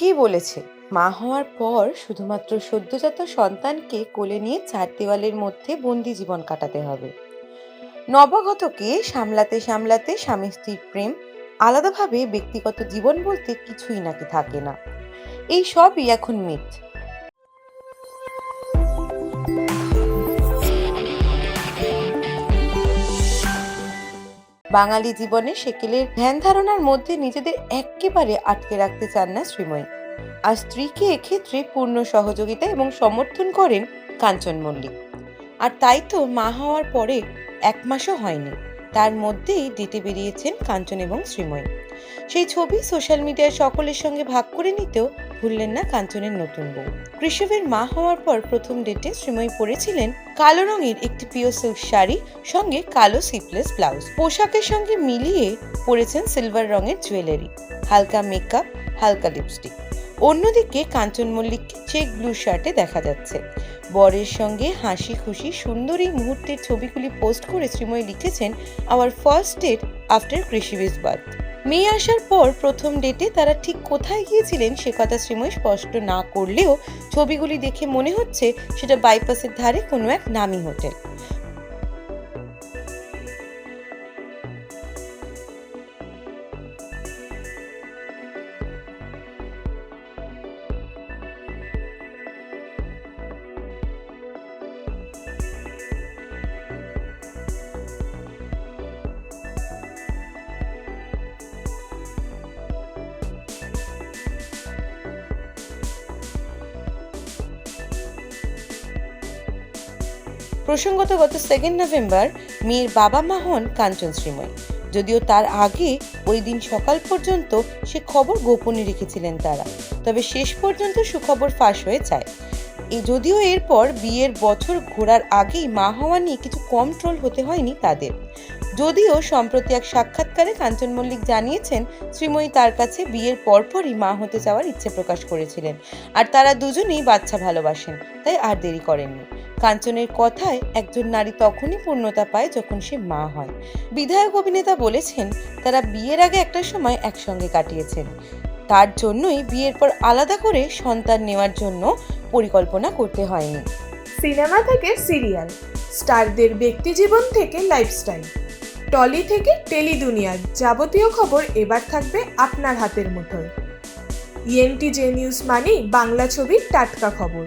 ঠিকই বলেছে? মা হওয়ার পর শুধুমাত্র সদ্যজাত সন্তানকে কোলে নিয়ে চার দেওয়ালের মধ্যে বন্দি জীবন কাটাতে হবে। নবাগতকে সামলাতে সামলাতে স্বামী স্ত্রীর প্রেম, আলাদাভাবে ব্যক্তিগত জীবন বলতে কিছুই নাকি থাকে না। এই সবই এখন মিথ। বাঙালি জীবনে সেকেলের ধ্যান ধারণার মধ্যে নিজেদের একেবারে আটকে রাখতে চান না শ্রীময়ী। আর স্ত্রীকে এক্ষেত্রে পূর্ণ সহযোগিতা এবং সমর্থন করেন কাঞ্চন মল্লিক। আর তাই তো মা হওয়ার পরে এক মাসও হয়নি, তার মধ্যেই দিতে বেরিয়েছেন কাঞ্চন এবং শ্রীময়ী। সেই ছবি সোশ্যাল মিডিয়ায় সকলের সঙ্গে ভাগ করে নিতেও ভুললেন না কাঞ্চনের নতুন বউ। কৃষবের মা হওয়ার পর প্রথম ডেটে শ্রীময়ী পরেছিলেন কালো রঙের একটি পিও সিল্ক শাড়ি, সঙ্গে কালো সিপলেস ব্লাউজ পোশাকের সঙ্গে মিলিয়ে পরেছেন সিলভার রঙের জুয়েলারি হালকা মেকআপ হালকা লিপস্টিক অন্যদিকে কাঞ্চন মল্লিককে চেক ব্লু শার্টে দেখা যাচ্ছে। বরের সঙ্গে হাসি খুশি সুন্দর এই মুহূর্তের ছবিগুলি পোস্ট করে শ্রীময়ী লিখেছেন আওয়ার ফার্স্ট ডেট আফটার কৃষিবিজ বার্থ মেয়ে আসার পর প্রথম ডেটে তারা ঠিক কোথায় গিয়েছিলেন সে কথা শ্রীময় স্পষ্ট না করলেও ছবিগুলি দেখে মনে হচ্ছে সেটা বাইপাসের ধারে কোনো এক নামি হোটেল প্রসঙ্গত গত সেকেন্ড নভেম্বর মেয়ের বাবা মা হন কাঞ্চন শ্রীময়ী। যদিও তার আগে ওই দিন সকাল পর্যন্ত সে খবর গোপনে রেখেছিলেন তারা। তবে শেষ পর্যন্ত সুখবর ফাঁস হয়ে যায়। যদিও এরপর বিয়ের বছর ঘোরার আগেই মা হওয়া নিয়ে কিছু কম ট্রোল হতে হয়নি তাদের। যদিও সম্প্রতি এক সাক্ষাৎকারে কাঞ্চন মল্লিক জানিয়েছেন, শ্রীময়ী তার কাছে বিয়ের পরপরই মা হতে যাওয়ার ইচ্ছে প্রকাশ করেছিলেন। আর তারা দুজনেই বাচ্চা ভালোবাসেন, তাই আর দেরি করেননি। কাঞ্চনের কথায় একজন নারী তখনই পূর্ণতা পায় যখন সে মা হয়। বিধায়ক অভিনেতা বলেছেন, তারা বিয়ের আগে একটা সময় একসঙ্গে কাটিয়েছেন। তার জন্যই বিয়ের পর আলাদা করে সন্তান নেওয়ার জন্য পরিকল্পনা করতে হয়নি। সিনেমা থেকে সিরিয়াল, স্টারদের ব্যক্তিজীবন থেকে লাইফস্টাইল, টলি থেকে টেলি দুনিয়ার যাবতীয় খবর এবার থাকবে আপনার হাতের মুঠোয়। ইএনটি জে নিউজ মানেই বাংলা ছবির টাটকা খবর।